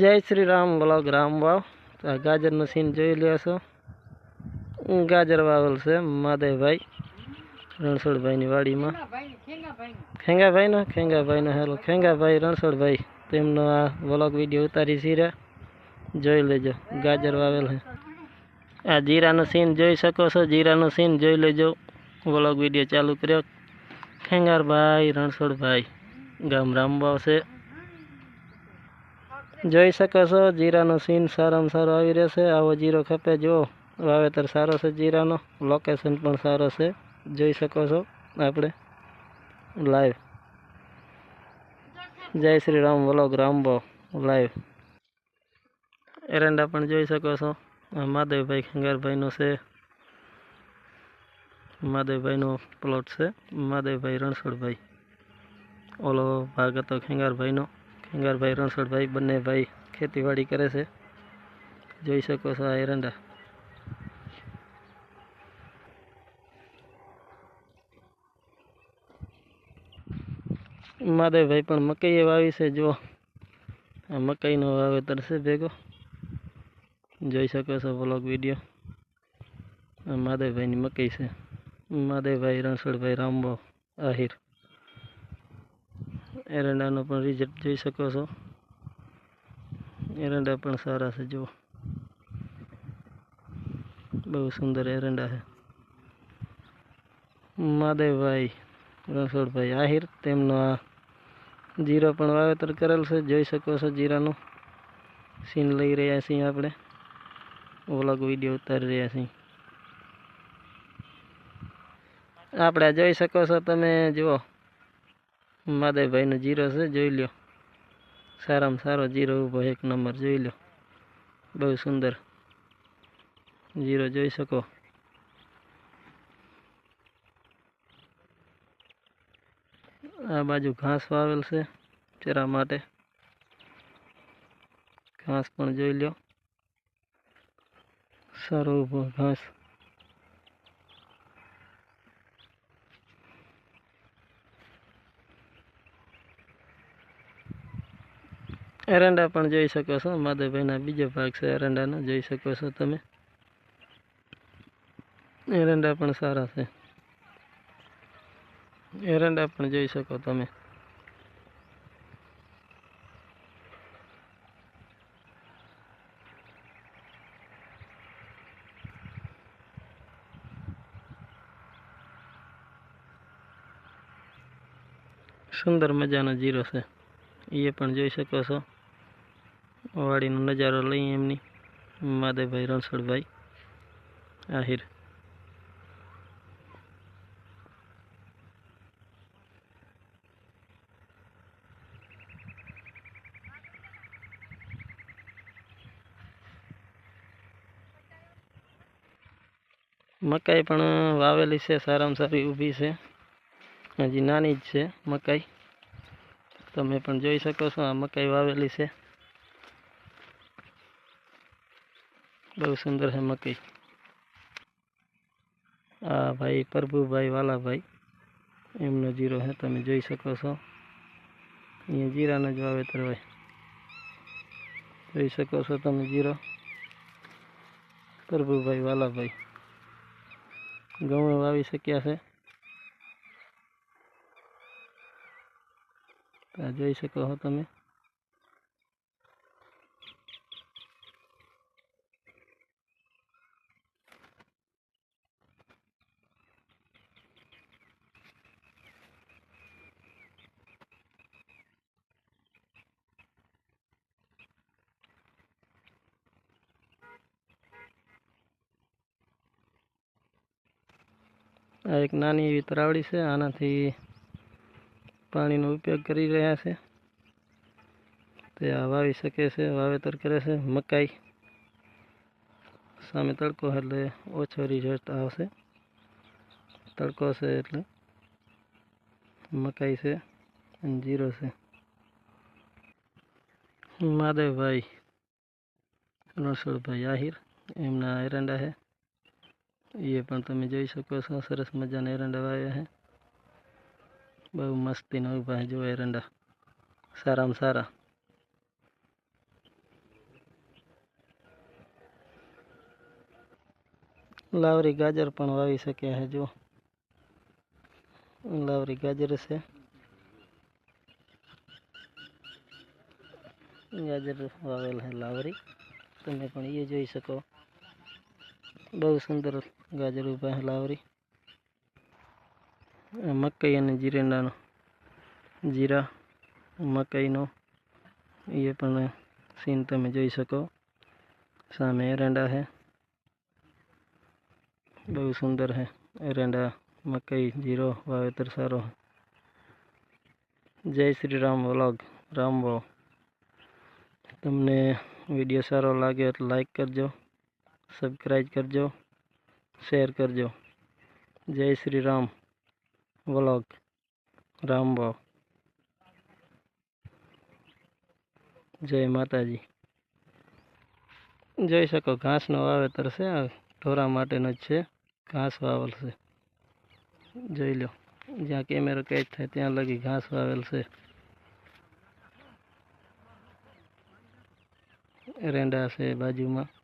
Jai Shri Ram blog Ram wow. તો ગાજરનું scene જોઈ લ્યો છો. ગાજર વાવેલ છે માધવભાઈ રણછોડભાઈની વાડીમાં. ખેંગાભાઈનો? ખેંગાભાઈનો હેલો. ખેંગાભાઈ, રણછોડભાઈ, તેમનો આ વ્લોગ વીડિયો ઉતારી છે જોઈ લેજો, ગાજર વાવેલ છે. આ જીરાનો સીન જોઈ શકો છો, જીરાનો સીન જોઈ લેજો. વ્લોગ વીડિયો ચાલુ કર્યો. ખેંગારભાઈ, રણછોડભાઈ, ગામ રામબાવ છે. જોઈ શકો છો, જીરાનો સીન સારામાં સારો આવી રહેશે આવો જીરો ખપે જુઓ વાવેતર સારો છે જીરાનો. લોકેશન પણ સારો છે, જોઈ શકો છો આપણે. લાઈવ જય શ્રી રામ વલોગ રામબો લાઈવ એરંડા પણ જોઈ શકો છો. માધવભાઈ ખંગારભાઈનો છે. માધવભાઈનો પ્લોટ છે. માધવભાઈ રણછોડભાઈ. ઓલો ભાગ હતો ખેંગારભાઈનો. ખેંગારભાઈ રણછોડભાઈ બંને ભાઈ ખેતીવાડી કરે છે. જોઈ શકો છો આ એરંડા. માધવભાઈ પણ મકાઈ વાવી છે જો આ મકાઈનો વાવેતર છે ભેગો. જોઈ શકો છો વ્લોગ વીડિયો આ માધવભાઈની મકાઈ છે. માધવભાઈ રણછોડભાઈ રામભાવ આહિર. એરંડાનો પણ રિઝલ્ટ જોઈ શકો છો. એરંડા પણ સારા છે, જુઓ. બહુ સુંદર એરંડા છે. માદેવભાઈ રણછોડભાઈ આહિર, તેમનો આ જીરો પણ વાવેતર કરેલ છે, જોઈ શકો છો જીરાનું. સીન લઈ રહ્યા છીએ આપણે. વ્લોગ વીડિયો ઉતારી રહ્યા છીએ. આપણે જોઈ શકો છો તમે, જુઓ. માધવભાઈનો જીરો છે, જોઈ લ્યો. સારામાં સારો જીરો ઊભો એક નંબર, જોઈ લો બહુ સુંદર. જીરો જોઈ શકો. આ બાજુ ઘાસ વાવેલ છે ચરા માટે. ઘાસ પણ જોઈ લો સારો ઊભો ઘાસ. એરંડા પણ જોઈ શકો છો. માધવભાઈના બીજો ભાગ છે એરંડાનો. જોઈ શકો છો તમે. એરંડા પણ સારા છે. એરંડા પણ જોઈ શકો તમે. સુંદર મજાનો જીરો છે. એ પણ જોઈ શકો છો. વાડીનો નજારો લઈએ એમની. માધવભાઈ રણછોડભાઈ, આહિર. મકાઈ પણ વાવેલી છે, સારામાં સારી ઊભી છે. હજી નાની જ છે મકાઈ. તમે પણ જોઈ શકો છો, આ મકાઈ વાવેલી છે. બહુ સુંદર છે મકઈ આ ભાઈ પ્રભુભાઈ વાલાભાઈ એમનો જીરો છે, તમે જોઈ શકો છો. અહીંયા જીરાનો જ વાવેતર હોય. જોઈ શકો છો તમે જીરો? પ્રભુભાઈ વાલાભાઈ ઘઉં વાવી શક્યા છે. જોઈ શકો છો તમે. આ એક નાની એવી તરાવડી છે, આનાથી પાણીનો ઉપયોગ કરી રહ્યા છે. તે આ વાવી શકે છે, વાવેતર કરે છે, મકાઈ સામે તડકો એટલે ઓછો રિઝલ્ટ આવશે. તડકો છે એટલે મકાઈ છે અને જીરો છે. માધવભાઈ રણછોડભાઈ આહિર, એમના એરંડા છે. بہ مست سارا میں سارا۔ لوگ گاجر وی سکے جو۔ لوگ گاجر سے۔ گاجر ویل ہے لاوری۔ تم یہ جی سکو۔ બહુ સુંદર ગાજર ઊભા લાવરી. મકાઈ અને જીરેંડાનો જીરા, મકાઈનો, એ પણ સીન તમે જોઈ શકો. સામે એરંડા છે. બહુ સુંદર છે. એરંડા, મકાઈ, જીરો, વાવેતર સારો જય શ્રી રામ વ્લોગ. રામ તમને વીડિયો સારો લાગે તો લાઈક કરજો. સબસ્ક્રાઈબ કરજો શેર કરજો જય શ્રી રામ વ્લોગ રામવો જય માતાજી જોઈ શકો, ઘાસનો વાવેતર છે, આ ઢોરા માટેનો જ છે, ઘાસ વાવેલ છે. જોઈ લો, જ્યાં કેમેરો કેચ થાય ત્યાં લગી ઘાસ વાવેલ છે. એરંડા છે બાજુમાં.